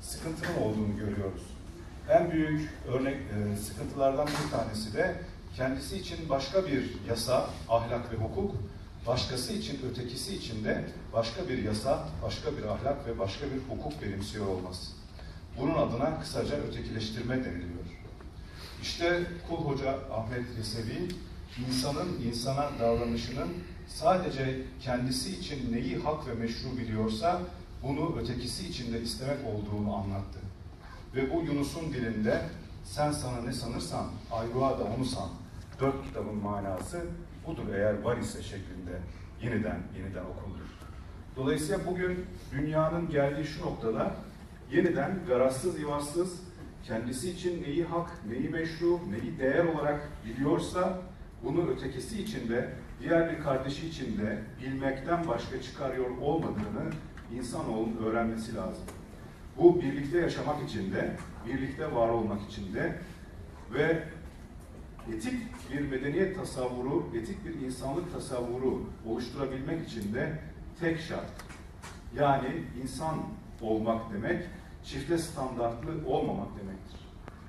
sıkıntının olduğunu görüyoruz. En büyük örnek e, sıkıntılardan bir tanesi de kendisi için başka bir yasa, ahlak ve hukuk, başkası için, ötekisi için de başka bir yasa, başka bir ahlak ve başka bir hukuk benimsiyor olması. Bunun adına kısaca ötekileştirme deniliyor. İşte Kul Hoca Ahmet Yesevi, insanın insana davranışının sadece kendisi için neyi hak ve meşru biliyorsa, bunu ötekisi için de istemek olduğunu anlattı. Ve bu Yunus'un dilinde sen sana ne sanırsan ayrığa da onu san. Dört kitabın manası budur eğer var ise şeklinde yeniden yeniden okunur. Dolayısıyla bugün dünyanın geldiği şu noktada yeniden garazsız ivarsız kendisi için neyi hak, neyi meşru, neyi değer olarak biliyorsa bunu ötekisi için de diğer bir kardeşi için de bilmekten başka çıkarıyor olmadığını insanoğlunun öğrenmesi lazım. Bu birlikte yaşamak için de, birlikte var olmak için de ve etik bir medeniyet tasavvuru, etik bir insanlık tasavvuru oluşturabilmek için de tek şart. Yani insan olmak demek, çifte standartlı olmamak demektir.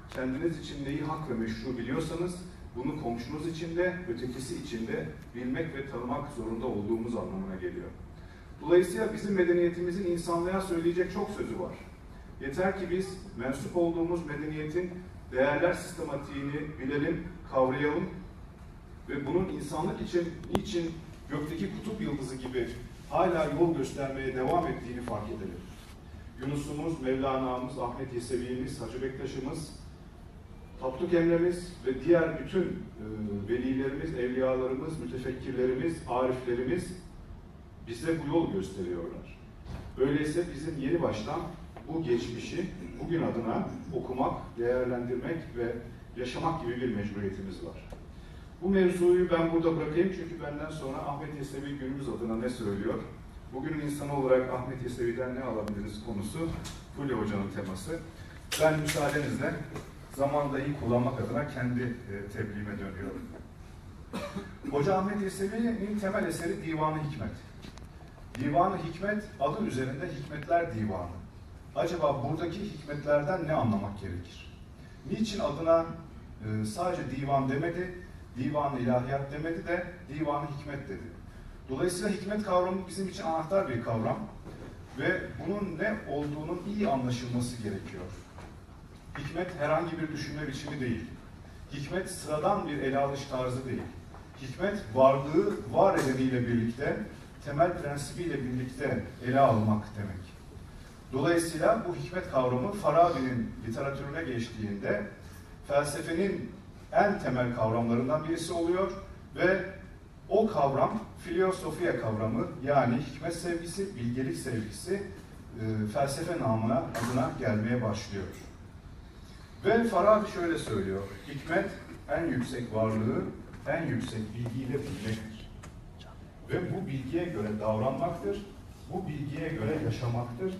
Kendiniz için neyi hak ve meşru biliyorsanız, bunu komşunuz için de, ötekisi için de bilmek ve tanımak zorunda olduğumuz anlamına geliyor. Dolayısıyla bizim medeniyetimizin insanlığa söyleyecek çok sözü var. Yeter ki biz mensup olduğumuz medeniyetin değerler sistematiğini bilelim, kavrayalım ve bunun insanlık için niçin gökteki kutup yıldızı gibi hala yol göstermeye devam ettiğini fark edelim. Yunus'umuz, Mevlana'mız, Ahmet Yesevi'miz, Hacı Bektaş'ımız, Tapduk Emre'miz ve diğer bütün e, velilerimiz, evliyalarımız, mütefekkirlerimiz, ariflerimiz bize bu yol gösteriyorlar. Öyleyse bizim yeni baştan bu geçmişi bugün adına okumak, değerlendirmek ve yaşamak gibi bir mecburiyetimiz var. Bu mevzuyu ben burada bırakayım çünkü benden sonra Ahmet Yesevi günümüz adına ne söylüyor? Bugünün insanı olarak Ahmet Yesevi'den ne alabiliriz konusu Fulya Hoca'nın teması. Ben müsaadenizle zamanı da iyi kullanmak adına kendi e, tebliğime dönüyorum. Hoca Ahmet Yesevi'nin temel eseri Divanı Hikmet. Divanı Hikmet adı üzerinde Hikmetler Divanı. Acaba buradaki hikmetlerden ne anlamak gerekir? Niçin adına e, sadece divan demedi, divan ilahiyat demedi de divanı hikmet dedi. Dolayısıyla hikmet kavramı bizim için anahtar bir kavram ve bunun ne olduğunun iyi anlaşılması gerekiyor. Hikmet herhangi bir düşünme biçimi değil. Hikmet sıradan bir ele alış tarzı değil. Hikmet varlığı var edeniyle birlikte, temel prensibiyle birlikte ele almak demek. Dolayısıyla bu hikmet kavramı Farabi'nin literatürüne geçtiğinde felsefenin en temel kavramlarından birisi oluyor ve o kavram filosofiya kavramı yani hikmet sevgisi, bilgelik sevgisi e, felsefe namına adına gelmeye başlıyor. Ve Farabi şöyle söylüyor, hikmet en yüksek varlığı en yüksek bilgiyle bilmektir. Ve bu bilgiye göre davranmaktır, bu bilgiye göre yaşamaktır,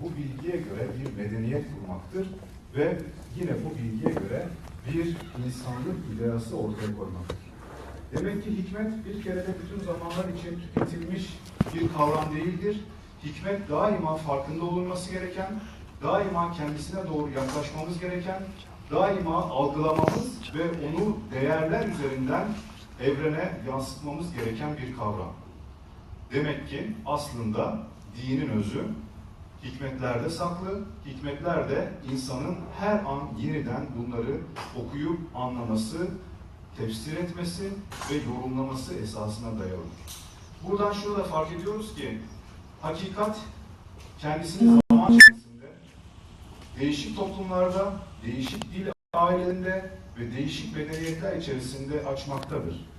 bu bilgiye göre bir medeniyet kurmaktır ve yine bu bilgiye göre bir insanlık ideası ortaya koymaktır. Demek ki hikmet bir kere de bütün zamanlar için tüketilmiş bir kavram değildir. Hikmet daima farkında olunması gereken, daima kendisine doğru yaklaşmamız gereken, daima algılamamız ve onu değerler üzerinden evrene yansıtmamız gereken bir kavram. Demek ki aslında dinin özü hikmetlerde saklı, hikmetler de insanın her an yeniden bunları okuyup anlaması, tefsir etmesi ve yorumlaması esasına dayalı. Buradan şunu da fark ediyoruz ki hakikat kendisini zaman içerisinde değişik toplumlarda, değişik dil ailelerinde ve değişik medeniyetler içerisinde açmaktadır.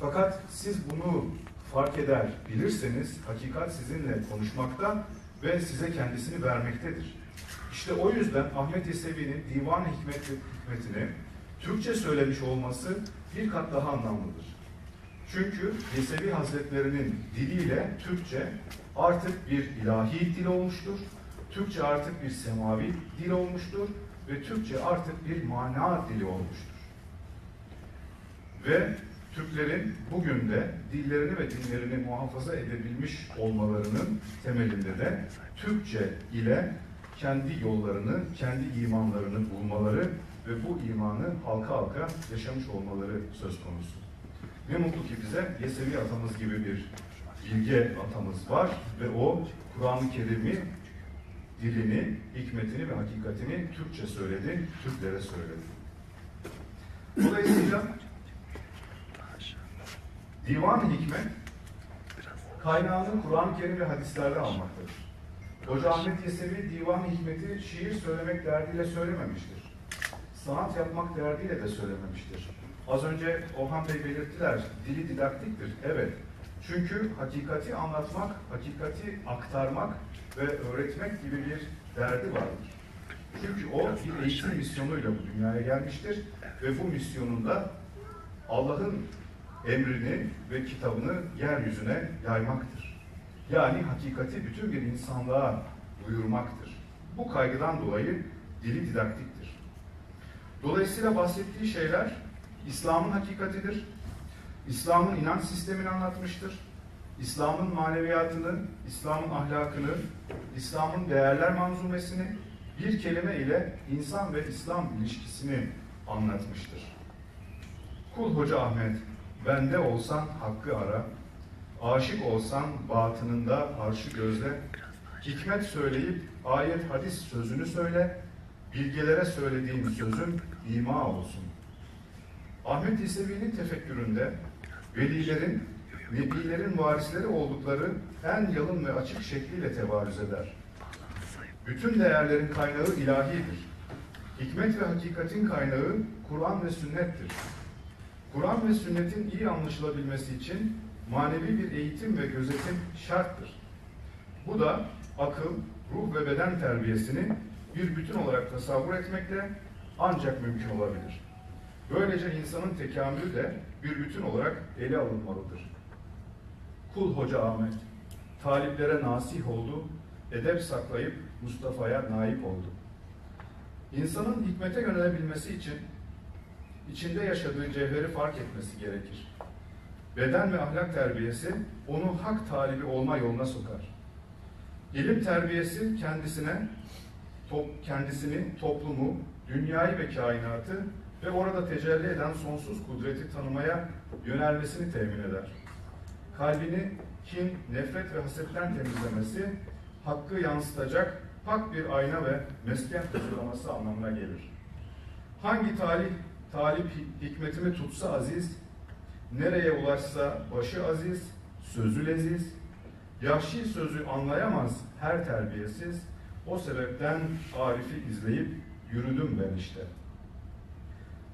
Fakat siz bunu fark eder, bilirseniz hakikat sizinle konuşmakta ve size kendisini vermektedir. İşte o yüzden Ahmet Yesevi'nin Divan Hikmet hikmetini Türkçe söylemiş olması bir kat daha anlamlıdır. Çünkü Yesevi Hazretlerinin diliyle Türkçe artık bir ilahi dil olmuştur. Türkçe artık bir semavi dil olmuştur ve Türkçe artık bir mana dili olmuştur. Ve Türklerin bugün de dillerini ve dinlerini muhafaza edebilmiş olmalarının temelinde de Türkçe ile kendi yollarını, kendi imanlarını bulmaları ve bu imanı halka halka yaşamış olmaları söz konusu. Ne mutlu ki bize Yesevi atamız gibi bir bilge atamız var ve o Kur'an-ı Kerim'i, dilini, hikmetini ve hakikatini Türkçe söyledi, Türklere söyledi. Dolayısıyla Divan-ı Hikmet kaynağını Kur'an-ı Kerim ve hadislerde almaktadır. Hoca Ahmet Yesevi Divan-ı Hikmet'i şiir söylemek derdiyle söylememiştir. Sanat yapmak derdiyle de söylememiştir. Az önce Orhan Bey belirttiler, dili didaktiktir. Evet. Çünkü hakikati anlatmak, hakikati aktarmak ve öğretmek gibi bir derdi vardır. Çünkü o bir eğitim misyonuyla bu dünyaya gelmiştir ve bu misyonunda Allah'ın emrini ve kitabını yeryüzüne yaymaktır. Yani hakikati bütün bir insanlığa duyurmaktır. Bu kaygıdan dolayı dili didaktiktir. Dolayısıyla bahsettiği şeyler İslam'ın hakikatidir. İslam'ın inanç sistemini anlatmıştır. İslam'ın maneviyatını, İslam'ın ahlakını, İslam'ın değerler manzumesini bir kelime ile insan ve İslam ilişkisini anlatmıştır. Kul Hoca Ahmet, bende olsan hakkı ara, aşık olsan batınında arşı gözle, hikmet söyleyip ayet hadis sözünü söyle, bilgelere söylediğin sözün ima olsun. Ahmet İsevi'nin tefekküründe velilerin, nebilerin varisleri oldukları en yalın ve açık şekliyle tevarüz eder. Bütün değerlerin kaynağı ilahidir. Hikmet ve hakikatin kaynağı Kur'an ve sünnettir. Kur'an ve sünnetin iyi anlaşılabilmesi için manevi bir eğitim ve gözetim şarttır. Bu da akıl, ruh ve beden terbiyesini bir bütün olarak tasavvur etmekle ancak mümkün olabilir. Böylece insanın tekamülü de bir bütün olarak ele alınmalıdır. Kul Hoca Ahmet, taliplere nasih oldu, edep saklayıp Mustafa'ya naip oldu. İnsanın hikmete yönelebilmesi için içinde yaşadığı cevheri fark etmesi gerekir. Beden ve ahlak terbiyesi onu hak talibi olma yoluna sokar. İlim terbiyesi kendisine top, kendisini, toplumu, dünyayı ve kainatı ve orada tecelli eden sonsuz kudreti tanımaya yönelmesini temin eder. Kalbini kin, nefret ve hasetten temizlemesi, hakkı yansıtacak pak bir ayna ve mesken hazırlaması anlamına gelir. Hangi talip, talip hikmetimi tutsa aziz, nereye ulaşsa başı aziz, sözü leziz, Yahşi sözü anlayamaz her terbiyesiz, o sebepten Arif'i izleyip yürüdüm ben işte.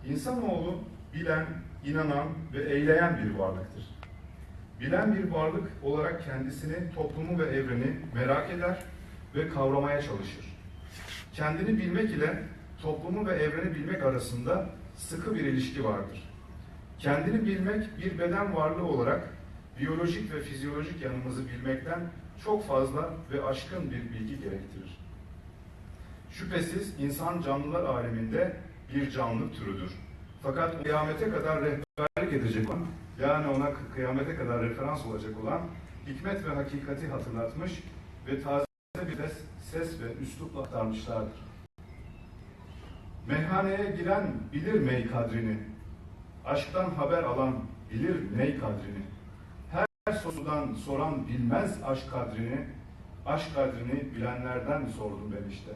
İnsanoğlu bilen, inanan ve eyleyen bir varlıktır. Bilen bir varlık olarak kendisini, toplumu ve evreni merak eder ve kavramaya çalışır. Kendini bilmek ile toplumu ve evreni bilmek arasında sıkı bir ilişki vardır. Kendini bilmek bir beden varlığı olarak biyolojik ve fizyolojik yanımızı bilmekten çok fazla ve aşkın bir bilgi gerektirir. Şüphesiz insan canlılar aleminde bir canlı türüdür. Fakat kıyamete kadar rehberlik edecek olan, yani ona kıyamete kadar referans olacak olan hikmet ve hakikati hatırlatmış ve taze bir ses, ses ve üslupla aktarmışlardır. Meyhaneye giren bilir mey kadrini, aşktan haber alan bilir ney kadrini. Her sorudan soran bilmez aşk kadrini, aşk kadrini bilenlerden sordum ben işte.